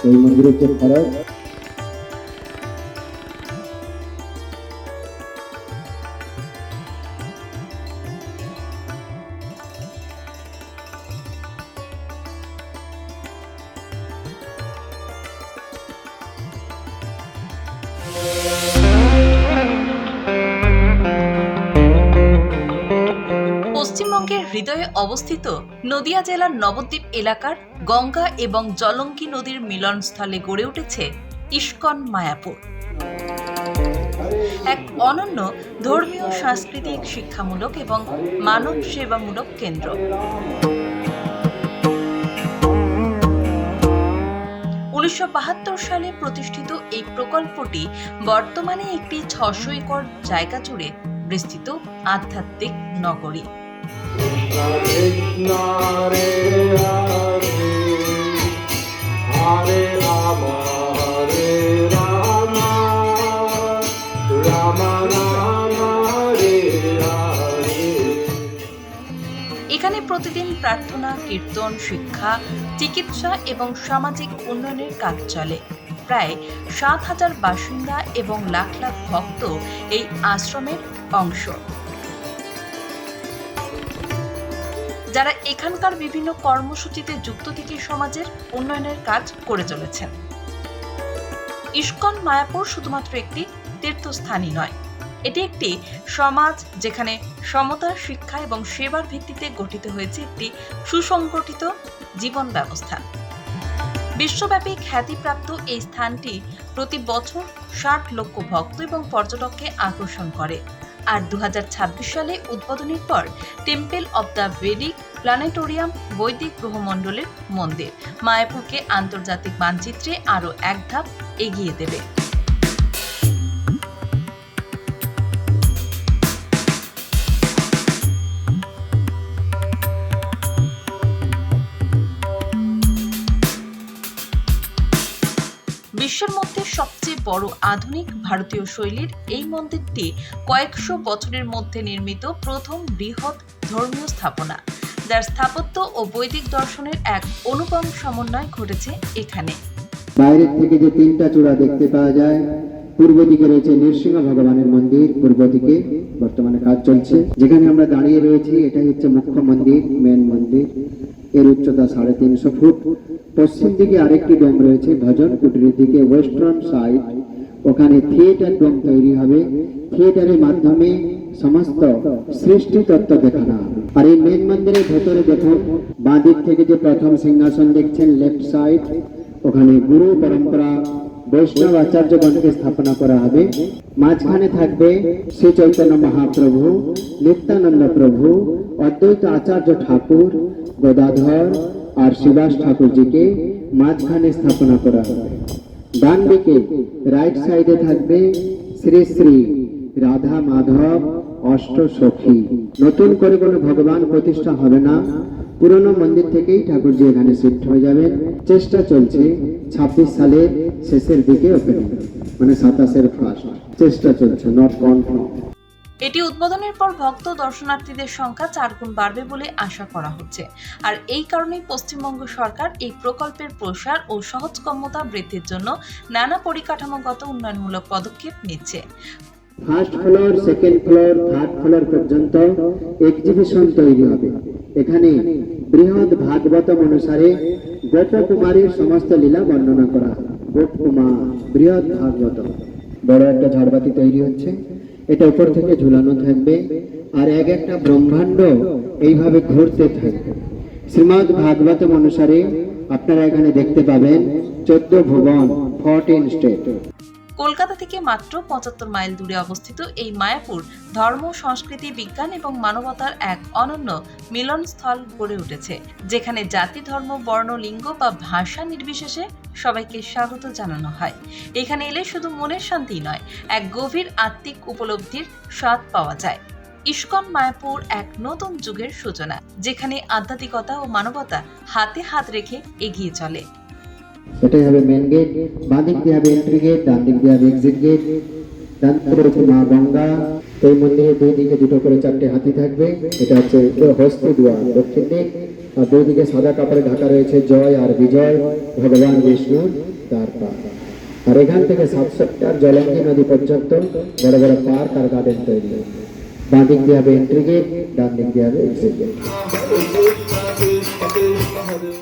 এই মন্দিরের যে খরচ হৃদয়ে অবস্থিত নদিয়া জেলার নবদ্বীপ এলাকার গঙ্গা এবং জলঙ্গি নদীর মিলনস্থলে গড়ে উঠেছে ইস্কন মায়াপুর। এক অনন্য ধর্মীয়, সাংস্কৃতিক, শিক্ষামূলক এবং মানব সেবামূলক কেন্দ্র। উনিশশো বাহাত্তর সালে প্রতিষ্ঠিত এই প্রকল্পটি বর্তমানে একটি ছশো একর জায়গা জুড়ে বিস্তৃত আধ্যাত্মিক নগরী। এখানে প্রতিদিন প্রার্থনা, কীর্তন, শিক্ষা, চিকিৎসা এবং সামাজিক উন্নয়নের কাজ চলে। প্রায় সাত হাজার বাসিন্দা এবং লাখ লাখ ভক্ত এই আশ্রমের অংশ। যারা এখানকার বিভিন্ন কর্মসূচিতে যুক্ত থেকে সমাজের উন্নয়নের কাজ করে চলেছেন। ইস্কন মায়াপুর শুধুমাত্র একটি তীর্থস্থানই নয়, এটি একটি সমাজ যেখানে সমতা, শিক্ষা এবং সেবার ভিত্তিতে গঠিত হয়েছে একটি সুসংগঠিত জীবন ব্যবস্থা। বিশ্বব্যাপী খ্যাতিপ্রাপ্ত এই স্থানটি প্রতি বছর ষাট লক্ষ ভক্ত এবং পর্যটককে আকর্ষণ করে। আর দু হাজার ছাব্বিশ সালে উদ্বোধনের পর temple of the Vedic planetarium বৈদিক গ্রহমণ্ডলের মন্দির। মায়াপুরকে আন্তর্জাতিক মানচিত্রে আরও এক ধাপ এগিয়ে দেবে। বিশ্বের মধ্যে সবচেয়ে বড় আধুনিক ভারতীয় শৈলীর এই মন্দিরটি কয়েকশো বছরের মধ্যে নির্মিত প্রথম বৃহৎ ধর্মীয় স্থাপনা। যার স্থাপত্য ও বৈদিক দর্শনের এক অনুপম সমন্বয় ঘটেছে এখানে। বাইরের থেকে যে তিনটা চূড়া দেখতে পাওয়া যায়, পূর্ব দিকে রয়েছে নৃসিংহ ভগবানের মন্দির, পূর্ব দিকে বর্তমানে কাজ চলছে। যেখানে আমরা দাঁড়িয়ে রয়েছি, এটাই হচ্ছে মুখ্য মন্দির মেন মন্দির। এর উচ্চতা সাড়ে তিনশো ফুট। পশ্চিম দিকে আরেকটি ডোম রয়েছে ভজন কুটিরের দিকে, ওয়েস্টার্ন সাইড। ওখানে থিয়েটার ডোম তৈরি হবে। থিয়েটারের মাধ্যমে সমস্ত সৃষ্টি তত্ত্ব দেখানো আর এই মেন মন্দিরের ভেতরে দেখুন বাঁ দিক থেকে যে প্রথম সিংহাসন দেখছেন, লেফট সাইড, ওখানে গুরু পরম্পরা, বৈষ্ণব আচার্যগণকে স্থাপনা করা হবে। মাঝখানে থাকবে শ্রী চৈতন্য মহাপ্রভু, নিত্যানন্দ প্রভু, অদ্বৈত আচার্য ঠাকুর, গদাধর আর শিবাস ঠাকুরজিকে মাঝখানে স্থাপনা করা হবে। ডান দিকে রাইট সাইডে থাকবে শ্রী শ্রী রাধা মাধব অষ্ট সখী নতুন করে কোনো ভগবান প্রতিষ্ঠা হবে না। পুরনো মন্দির থেকেই ঠাকুরজি এখানে শিফট হয়ে যাবেন। চেষ্টা চলছে ছাব্বিশ সালের শেষের দিকে ওপেনিং মানে সাতাশের ফার্স্ট চেষ্টা চলছে নট কনফার্ম এটি উদ্বোধনের পর ভক্ত দর্শনার্থীদের সংখ্যা চার গুণ বাড়বে বলে আশা করা হচ্ছে। আর এই কারণেই পশ্চিমবঙ্গ সরকার এই প্রকল্পের প্রসার ও সহজগম্যতা বৃদ্ধির জন্য নানা পরিকাঠামোগত উন্নয়নমূলক পদক্ষেপ নিচ্ছে। First floor second floor third floor পর্যন্ত এক্সিবিশন তৈরি হবে। এখানে বৃহৎ ভাগবতম অনুসারে গোপকুমারীর সমস্ত লীলা বর্ণনা করা। হবে গোপকুমার বৃহৎ ভাগবত। বড় একটা ঝাড়বাতি তৈরি হচ্ছে। এটা উপর থেকে ঝুলানো থাকবে। আর এক একটা ব্রহ্মাণ্ড এইভাবে ঘুরতে থাকবে। শ্রীমদ ভাগবতম অনুসারে আপনারা এখানে দেখতে পাবেন চোদ্দ ভুবন ফোরটিন স্টেট কলকাতা থেকে মাত্র পঁচাত্তর মাইল দূরে অবস্থিত এই মায়াপুর ধর্ম, সংস্কৃতি, বিজ্ঞান এবং মানবতার এক অনন্য মিলনস্থল গড়ে উঠেছে, যেখানে জাতি, ধর্ম, বর্ণ, লিঙ্গ বা ভাষা নির্বিশেষে সবাইকে স্বাগত জানানো হয়। এখানে এলে শুধু মনের শান্তি নয়, এক গভীর আত্মিক উপলব্ধির স্বাদ পাওয়া যায়। ইস্কন মায়াপুর এক নতুন যুগের সূচনা, যেখানে আধ্যাত্মিকতা ও মানবতা হাতে হাত রেখে এগিয়ে চলে। এটাই হবে মেন গেট বাঁ দিক দিয়ে হবে এন্ট্রি গেট ডান দিক দিয়ে হবে এক্সিট গেট ডান দিকে রয়েছে মা গঙ্গা। এই মন্দিরের দুই দিকে দুটো করে চারটে হাতি থাকবে। এটা হচ্ছে হস্ত দুয়ার, দক্ষিণ দিক। আর দুই দিকে সাদা কাপড়ে ঢাকা রয়েছে জয় আর বিজয়, ভগবান বিষ্ণুর তার পা আর এখান থেকে সাতশো জলঙ্গি নদী পর্যন্ত বড় বড় পার্ক আর গার্ডেন তৈরি। হবে বাঁ দিক দিয়ে হবে এন্ট্রি গেট ডান দিক দিয়ে হবে এক্সিট গেট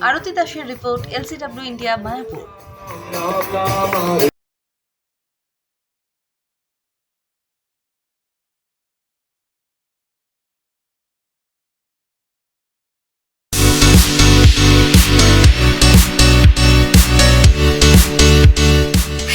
আরতি দাসের রিপোর্ট, LCW India, Mayapur.